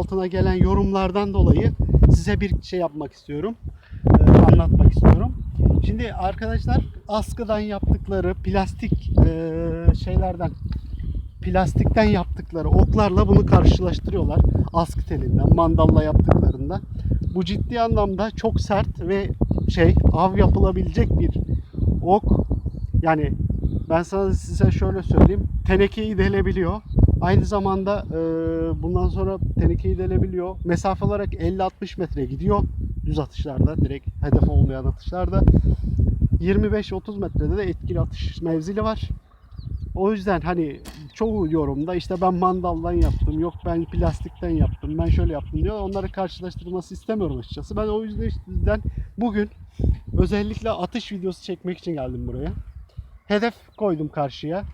altına gelen yorumlardan dolayı size bir şey yapmak istiyorum. Eee, anlatmak istiyorum. Şimdi arkadaşlar askıdan yaptıkları plastik eee, şeylerden plastikten yaptıkları oklarla bunu karşılaştırıyorlar. Askı telinden, mandalla yaptıklarında. Bu ciddi anlamda çok sert ve şey av yapılabilecek bir ok. Yani ben sana size şöyle söyleyeyim. Tenekeyi delebiliyor. Aynı zamanda e, bundan sonra tenekeyi delebiliyor. Mesafe olarak 50-60 metre gidiyor. Düz atışlarda, direkt hedef olmayan atışlarda. 25-30 metrede de etkili atış mevzili var. O yüzden hani çoğu yorumda işte ben mandaldan yaptım, yok ben plastikten yaptım, ben şöyle yaptım diyor. Onları karşılaştırması istemiyorum açıkçası. Ben o yüzden bugün özellikle atış videosu çekmek için geldim buraya. Hedef koydum karşıya.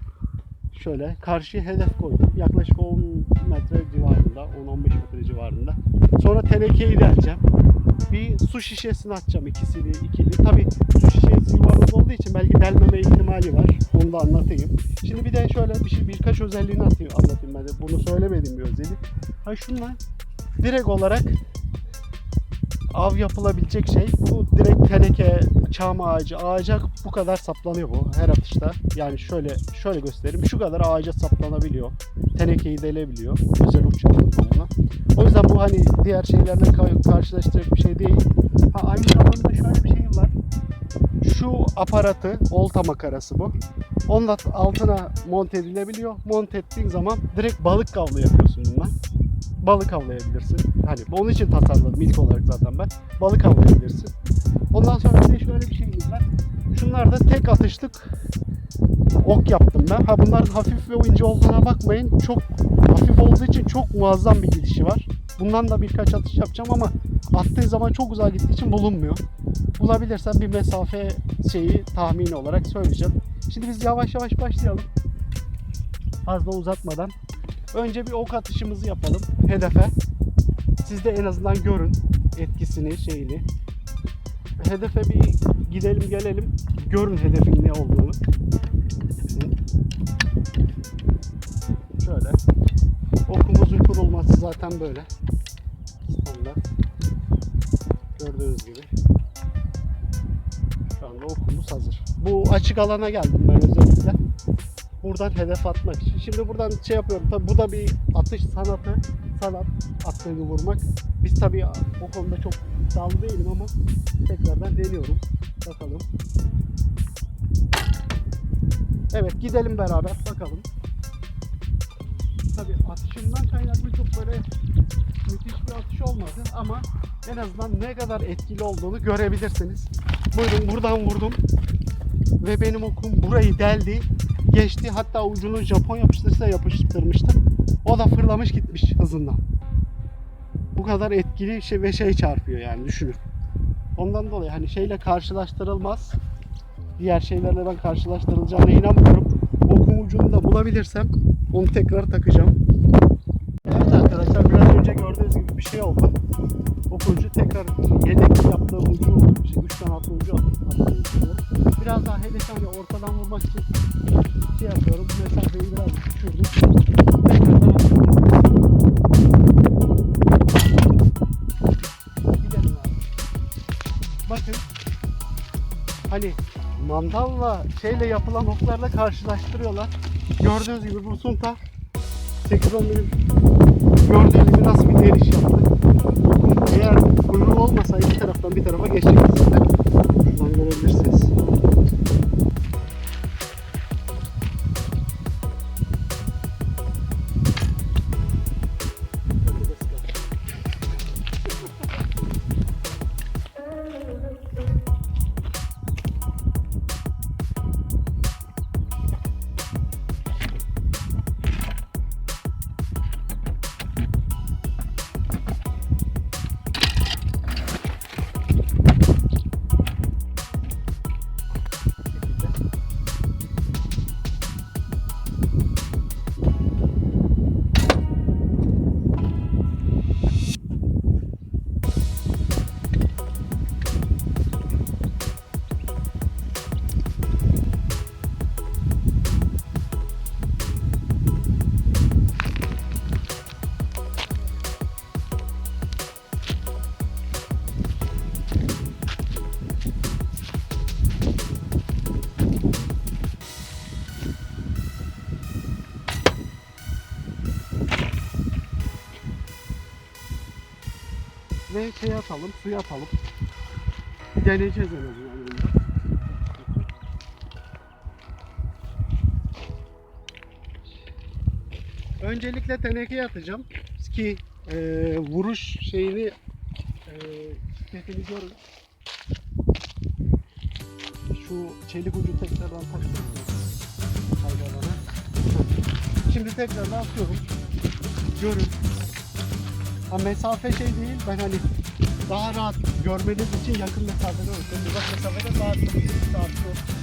Şöyle karşıya hedef koydum. Yaklaşık 10 metre civarında, 10-15 metre civarında. Sonra tenekeyi deleceğim. Bir su şişesini atacağım ikisini, ikili. Tabii su şişesi yuvarlak olduğu için belki delmeme ihtimali var. Onu da anlatayım. Şimdi bir de şöyle bir şey, birkaç özelliğini atayım, anlatayım ben de. Bunu söylemediğim bir özellik. Ha şunlar direkt olarak av yapılabilecek şey bu direkt teneke, çam ağacı, ağaca bu kadar saplanıyor bu her atışta. Yani şöyle şöyle göstereyim. Şu kadar ağaca saplanabiliyor. Tenekeyi delebiliyor. Özel uç yapılıyor buna. O yüzden bu hani diğer şeylerle ka- karşılaştıracak bir şey değil. Ha, aynı zamanda şöyle bir şey var. Şu aparatı, olta makarası bu. Onun altına monte edilebiliyor. Monte ettiğin zaman direkt balık kavlı yapıyorsun bundan balık avlayabilirsin. Hani onun için tasarladım ilk olarak zaten ben. Balık avlayabilirsin. Ondan sonra bir de şöyle bir şeyimiz var. Şunlar da tek atışlık ok yaptım ben. Ha bunların hafif ve ince olduğuna bakmayın. Çok hafif olduğu için çok muazzam bir gidişi var. Bundan da birkaç atış yapacağım ama attığı zaman çok uzağa gittiği için bulunmuyor. Bulabilirsem bir mesafe şeyi tahmini olarak söyleyeceğim. Şimdi biz yavaş yavaş başlayalım. Fazla uzatmadan. Önce bir ok atışımızı yapalım hedefe. Siz de en azından görün etkisini, şeyini. Hedefe bir gidelim gelelim. Görün hedefin ne olduğunu. Şöyle. Okumuzun kurulması zaten böyle. Standart. Gördüğünüz gibi. Şu anda okumuz hazır. Bu açık alana geldim ben özellikle buradan hedef atmak için. Şimdi buradan şey yapıyorum. Tabi bu da bir atış sanatı. Sanat attığını vurmak. Biz tabi o konuda çok iddialı değilim ama tekrardan deniyorum. Bakalım. Evet gidelim beraber bakalım. Tabi atışımdan kaynaklı çok böyle müthiş bir atış olmadı ama en azından ne kadar etkili olduğunu görebilirsiniz. Buyurun buradan vurdum ve benim okum burayı deldi geçti. Hatta ucunu Japon yapıştırsa yapıştırmıştım. O da fırlamış gitmiş hızından. Bu kadar etkili şey ve şey çarpıyor yani düşünün. Ondan dolayı hani şeyle karşılaştırılmaz. Diğer şeylerle ben karşılaştırılacağına inanmıyorum. Okum ucunu da bulabilirsem onu tekrar takacağım. Evet arkadaşlar biraz önce gördüğünüz gibi bir şey oldu. Okuncu tekrar yedek ucu şey, üç tane attığım ucu attım. Biraz daha hedefi hani ortadan vurmak için şey yapıyorum. Mesafeyi biraz düşürdüm. Bakın hani mandalla şeyle yapılan oklarla karşılaştırıyorlar. Gördüğünüz gibi bu sunta 8-10 milim gördüğünüz gibi nasıl bir deliş yaptı. Eğer kuyruğu olmasaydı bir taraftan bir tarafa geçecekti zaten. Şuradan görebilirsiniz. Tane şey atalım, suya atalım. Bir deneyeceğiz en azından. Öncelikle tenekeye atacağım ki e, vuruş şeyini e. Şu çelik ucu tekrardan takıyorum. Şimdi tekrardan atıyorum. Görün. Ha, mesafe şey değil. Ben hani daha rahat görmeniz için yakın mesafede olsun. Uzak mesafede daha çok çok.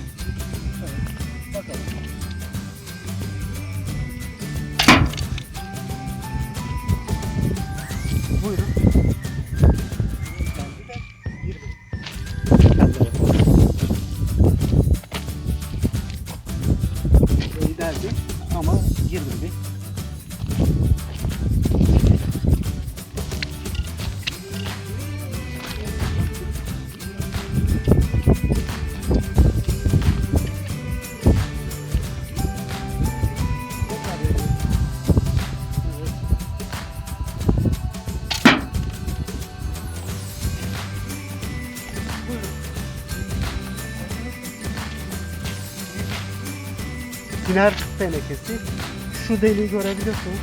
Tiner tenekesi. Şu deliği görebiliyorsunuz.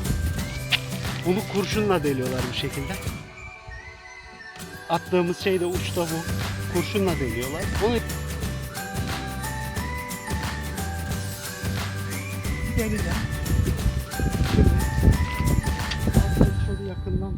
Bunu kurşunla deliyorlar bu şekilde. Attığımız şey de uçta bu. Kurşunla deliyorlar. Onu Bir deneyeceğim. Şimdi şöyle yakından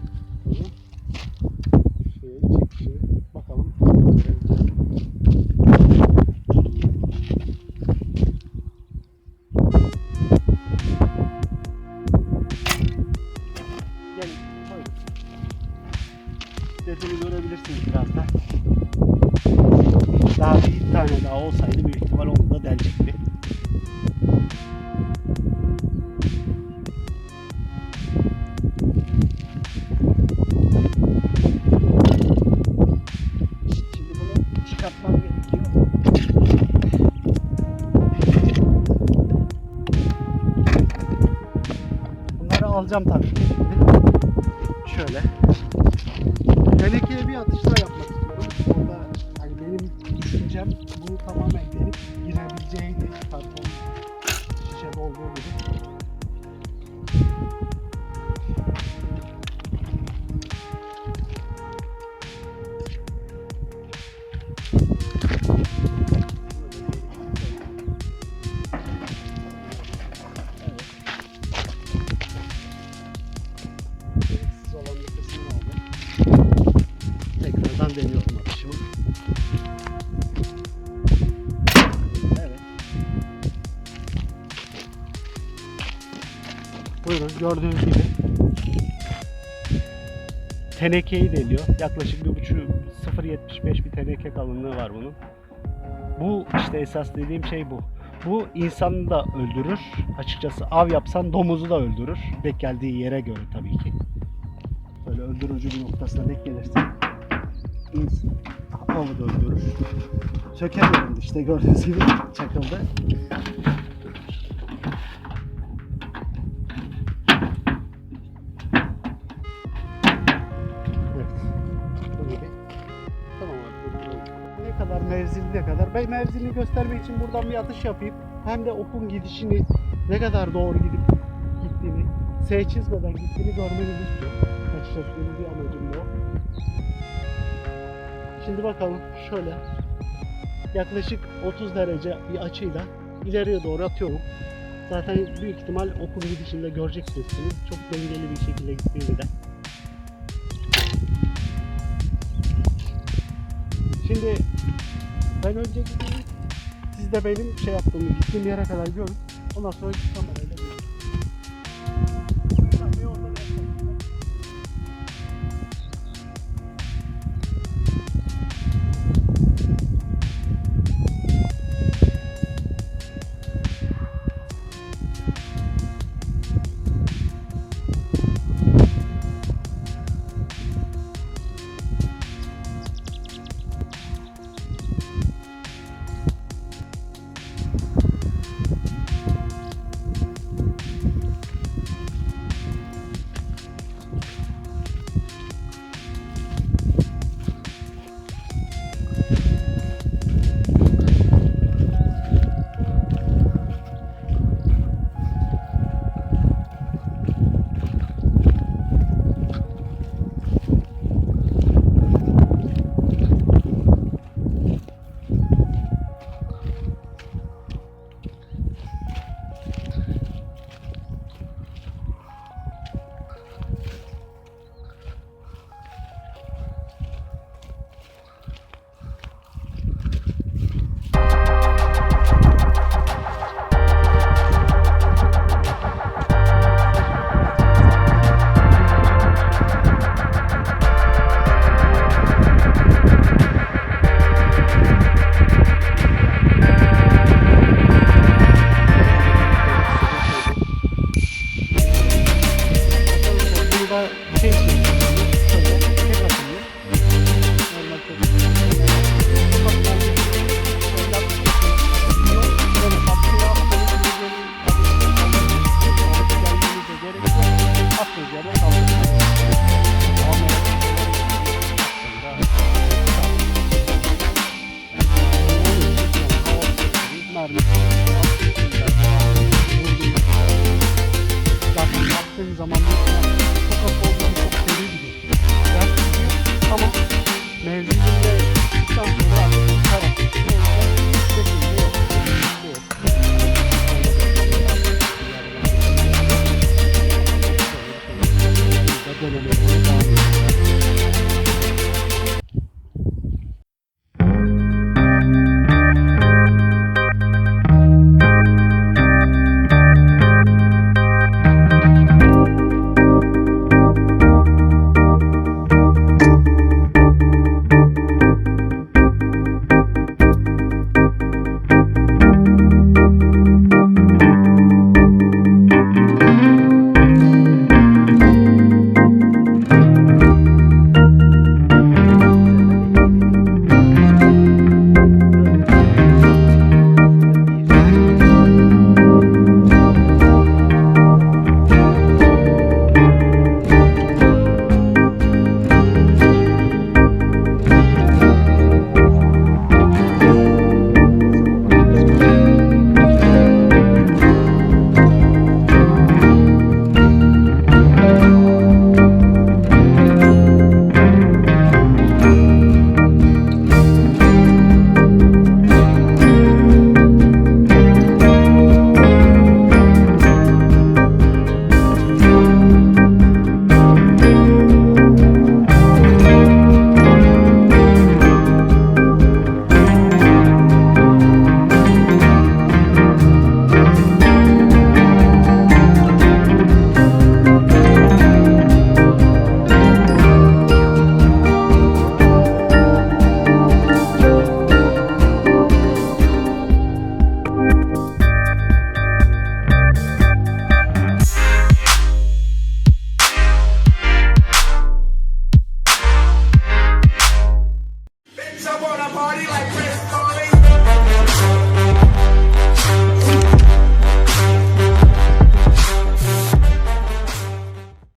alacağım şimdi. Şöyle. Tenekeye bir atış daha yapmak istiyorum. Orada hani benim düşüncem bunu tamamen delip girebileceğini karton şişede olduğu gibi. Buyurun gördüğünüz gibi tenekeyi deliyor. Yaklaşık bir buçuk 0.75 bir teneke kalınlığı var bunun. Bu işte esas dediğim şey bu. Bu insanı da öldürür. Açıkçası av yapsan domuzu da öldürür. Denk geldiği yere göre tabii ki. Böyle öldürücü bir noktasına denk gelirse insan avı da öldürür. Sökemiyorum işte gördüğünüz gibi çakıldı. Ne kadar. Ben mevzilini göstermek için buradan bir atış yapayım. Hem de okun gidişini ne kadar doğru gidip gittiğini, S çizmeden gittiğini görmenizi istiyorum. Açıkçası benim bir amacım da. Şimdi bakalım şöyle yaklaşık 30 derece bir açıyla ileriye doğru atıyorum. Zaten büyük ihtimal okun gidişinde göreceksiniz. Çok dengeli bir şekilde gittiğini de. Şimdi ben önce. Siz de benim şey yaptığımı, gittiğim yere kadar görün. Ondan sonra kamerayı